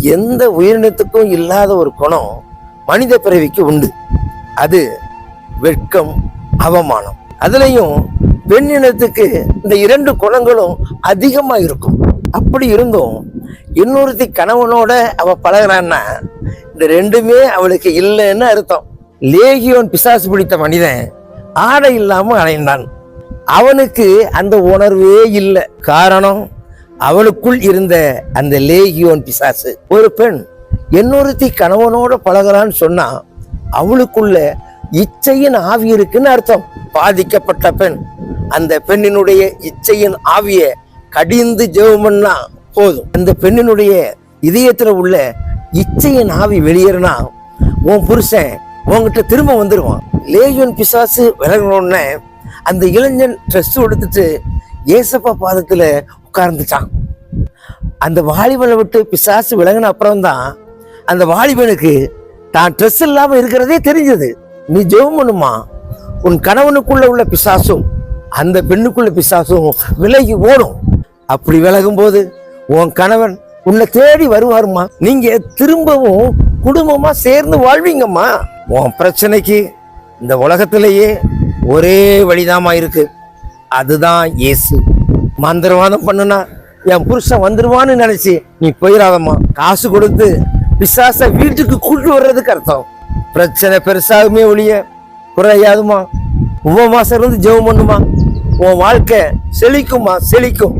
எந்த உயிரினத்துக்கும் இல்லாத ஒரு குணம் மனித பிறவிக்கு உண்டு. அது வெட்கம் அவமானம். அதுலேயும் பெண்ணினத்துக்கு இந்த இரண்டு குணங்களும் அதிகமாக இருக்கும். அப்படி இருந்தும் இன்னொருத்தி கணவனோட அவ பழகுறான்னா இந்த ரெண்டுமே அவளுக்கு இல்லைன்னு அர்த்தம். லேகியோன் பிசாசு பிடித்த மனிதன் ஆடை இல்லாமல் அலைந்தான் அவனுக்கு அந்த உணர்வே இல்லை. காரணம்? அவளுக்குள் இருந்த அந்த லேகியோன் பிசாசு ஒரு பெண் என்னொருத்தி கணவனோட பழகிறான்னு சொன்னா அவளுக்குள்ள இச்சையின் ஆவி இருக்குன்னு அர்த்தம். பாதிக்கப்பட்ட பெண் அந்த பெண்ணினுடைய இச்சையின் ஆவிய கடிந்து ஜெபம் பண்ணா போதும். அந்த பெண்ணினுடைய இதயத்துல உள்ள இச்சையின் ஆவி வெளியேறினா உன் புருஷன் உன்கிட்ட திரும்ப வந்துடுவான் லேகியோன் பிசாசு விலகணும்னு அந்த இளைஞன் ட்ரெஸ் எடுத்துட்டு ஏசப்பா பாதத்துல உட்கார்ந்துச்சான் அந்த வாலிபனை விட்டு பிசாசு விலகின அப்புறம் தான் அந்த வாலிபனுக்கு தான் ட்ரெஸ் இல்லாமல் இருக்கிறதே தெரிஞ்சது. நீ ஜெபம் பண்ணுமா? உன் கணவனுக்குள்ள உள்ள பிசாசும் அந்த பெண்ணுக்குள்ள பிசாசும் விலகி ஓடும். அப்படி விலகும் போது உன் கணவன் உன்னை தேடி வருவாருமா நீங்க திரும்பவும் குடும்பமா சேர்ந்து வாழ்வீங்கம்மா. உன் பிரச்சனைக்கு இந்த உலகத்திலேயே ஒரே வழிதாம்மா இருக்கு. அதுதான் இயேசு. மந்திரவாதம் பண்ணுனா என் புருஷன் வந்துருவான்னு நினைச்சு நீ போயிடாதம்மா. காசு கொடுத்து பிசாச வீட்டுக்கு கூட்டு வர்றதுக்கு அர்த்தம். பிரச்சனை பெருசாகுமே ஒழிய குறையாதுமா. உபவாசம் இருந்து ஜெபம் பண்ணுமா. உன் வாழ்க்கை செழிக்குமா? செழிக்கும்.